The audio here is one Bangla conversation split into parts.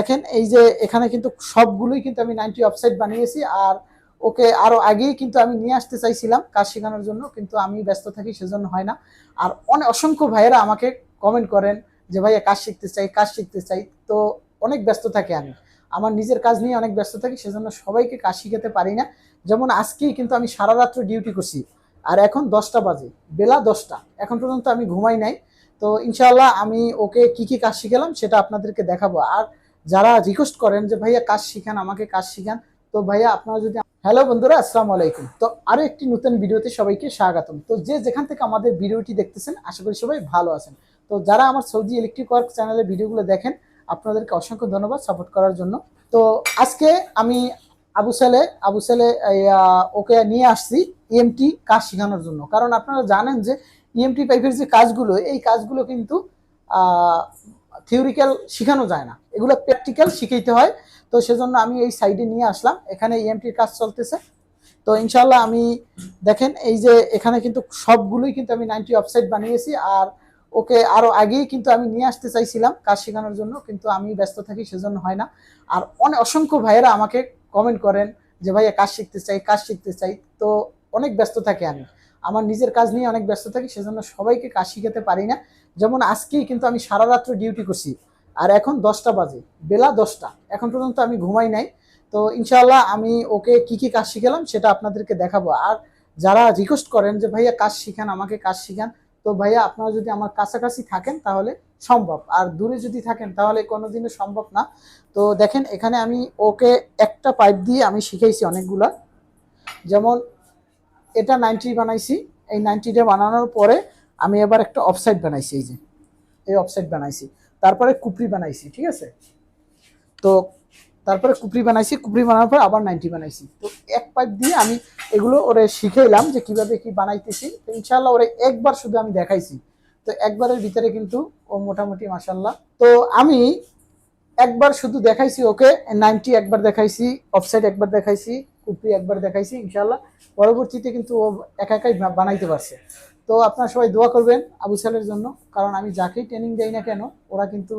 দেখেন, এই যে এখানে কিন্তু সবগুলোই কিন্তু আমি নাইনটি অফসাইড বানিয়েছি আর ওকে আরও আগেই কিন্তু আমি নিয়ে আসতে চাইছিলাম কাজ শেখানোর জন্য, কিন্তু আমি ব্যস্ত থাকি সেজন্য হয় না। আর অনেক অসংখ্য ভাইয়েরা আমাকে কমেন্ট করেন যে, ভাইয়া, কাজ শিখতে চাই, কাজ শিখতে চাই। তো অনেক ব্যস্ত থাকি আমি। আমার নিজের কাজ নিয়ে অনেক ব্যস্ত থাকি, সেজন্য সবাইকে কাজ শিখাতে পারি না। যেমন আজকেই কিন্তু আমি সারা রাত্র ডিউটি করছি, আর এখন দশটা বাজে, বেলা দশটা। এখন পর্যন্ত আমি ঘুমাই নাই। তো ইনশাল্লাহ আমি ওকে কি কি কাজ শিখালাম সেটা আপনাদেরকে দেখাবো। আর যারা রিকোয়েস্ট করেন যে, ভাইয়া, কাজ শিখান, আমাকে কাজ শিখান। তো ভাইয়া, আপনারা যদি হ্যালো বন্ধুরা, আসসালামু আলাইকুম। তো আরও একটি নতুন ভিডিওতে সবাইকে স্বাগতম। তো যে যেখান থেকে আমাদের ভিডিওটি দেখতেছেন, আশা করি সবাই ভালো আছেন। তো যারা আমার সৌদি ইলেকট্রিক ওয়ার্ক চ্যানেলের ভিডিওগুলো দেখেন, আপনাদেরকে অসংখ্য ধন্যবাদ সাপোর্ট করার জন্য। তো আজকে আমি আবু সালে আবু সালে ওকে নিয়ে আসছি ইএমটি কাজ শেখানোর জন্য। কারণ আপনারা জানেন যে ইএমটি পাইপের যে কাজগুলো, এই কাজগুলো কিন্তু থিওরিক্যাল শেখানো যায় না। এগুলো প্র্যাকটিক্যাল শিখাইতে হয়। তো সেজন্য আমি এই সাইডে নিয়ে আসলাম। এখানে ইএমটির কাজ চলতেছে। তো ইনশাল্লাহ আমি, দেখেন, এই যে এখানে কিন্তু সবগুলোই কিন্তু আমি নাইনটি অফসাইড বানিয়েছি। আর ওকে আরও আগেই কিন্তু আমি নিয়ে আসতে চাইছিলাম কাজ শেখানোর জন্য। কিন্তু আমি ব্যস্ত থাকি, সেজন্য হয় না। আর অনেক অসংখ্য ভাইয়েরা আমাকে কমেন্ট করেন যে, ভাইয়া, কাজ শিখতে চাই, কাজ শিখতে চাই। তো অনেক ব্যস্ত থাকি আমি। আমার নিজের কাজ নিয়ে অনেক ব্যস্ত থাকি, সেজন্য সবাইকে কাজ শিখাতে পারি না। যেমন আজকেই কিন্তু আমি সারা রাত্র ডিউটি করছি, আর এখন দশটা বাজে, বেলা দশটা। এখন পর্যন্ত আমি ঘুমাই নাই। তো ইনশাআল্লাহ আমি ওকে কি কি কাজ শিখালাম সেটা আপনাদেরকে দেখাবো। আর যারা রিকোয়েস্ট করেন যে, ভাইয়া কাজ শিখান, আমাকে কাজ শিখান। তো ভাইয়া, আপনারা যদি আমার কাছাকাছি থাকেন তাহলে সম্ভব। আর দূরে যদি থাকেন তাহলে কোনোদিনও সম্ভব না। তো দেখেন, এখানে আমি ওকে একটা পাইপ দিয়ে আমি শিখাইছি অনেকগুলা। যেমন এটা নাইনটি বানাইছি। এই নাইনটিটা বানানোর পরে আমি এবার একটা অফসাইড বানাইছি এই যে। এই অফসাইড বানাইছি। তারপরে কুপরি বানাইছি, ঠিক আছে? তো তারপরে কুপরি বানাইছি, কুপরি বানানোর পর আবার নাইনটি বানাইছি। তো এক পাইপ দিয়ে আমি এগুলো ওরে শিখাইলাম যে কীভাবে কি বানাইতেছি। তো ইনশাল্লাহ ওরে একবার শুধু আমি দেখাইছি। তো একবারের ভিতরে কিন্তু ও মোটামুটি মাসাল্লাহ তো আমি একবার শুধু দেখাইছি ওকে নাইনটি একবার দেখাইছি অফসাইড একবার দেখাইছি। কুপরি একবার দেখাইছি ইনশাল্লাহ পরবর্তীতে কিন্তু ও একা একাই বানাইতে পারছে। তো আপনারা সবাই দোয়া করবেন আবু সালের জন্য, কারণ আমি যাকেই ট্রেনিং দেই না কেন, ওরা কিন্তু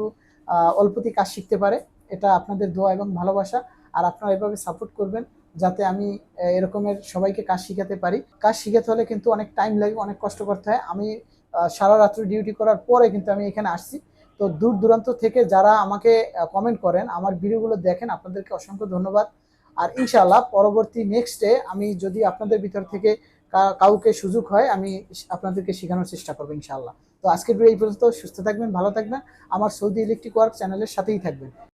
অল্পতেই কাজ শিখতে পারে। এটা আপনাদের দোয়া এবং ভালোবাসা, আর আপনারা এভাবে সাপোর্ট করবেন যাতে আমি এরকমের সবাইকে কাজ শিখাতে পারি। কাজ শিখাতে হলে কিন্তু অনেক টাইম লাগে, অনেক কষ্ট করতে হয়। আমি সারা রাত্র ডিউটি করার পরে কিন্তু আমি এখানে আসছি। তো দূর দূরান্ত থেকে যারা আমাকে কমেন্ট করেন, আমার ভিডিওগুলো দেখেন, আপনাদেরকে অসংখ্য ধন্যবাদ। আর ইনশাআল্লাহ পরবর্তী নেক্সটে আমি যদি আপনাদের ভিতর থেকে কাউকে সুযোগ হয়, আমি আপনাদেরকে শেখানোর চেষ্টা করব ইনশাআল্লাহ। তো আজকের ভিডিও এই পর্যন্ত, সুস্থ থাকবেন, ভালো থাকবেন। আমার সৌদি ইলেকট্রিক ওয়ার্ক চ্যানেলের সাথেই থাকবেন।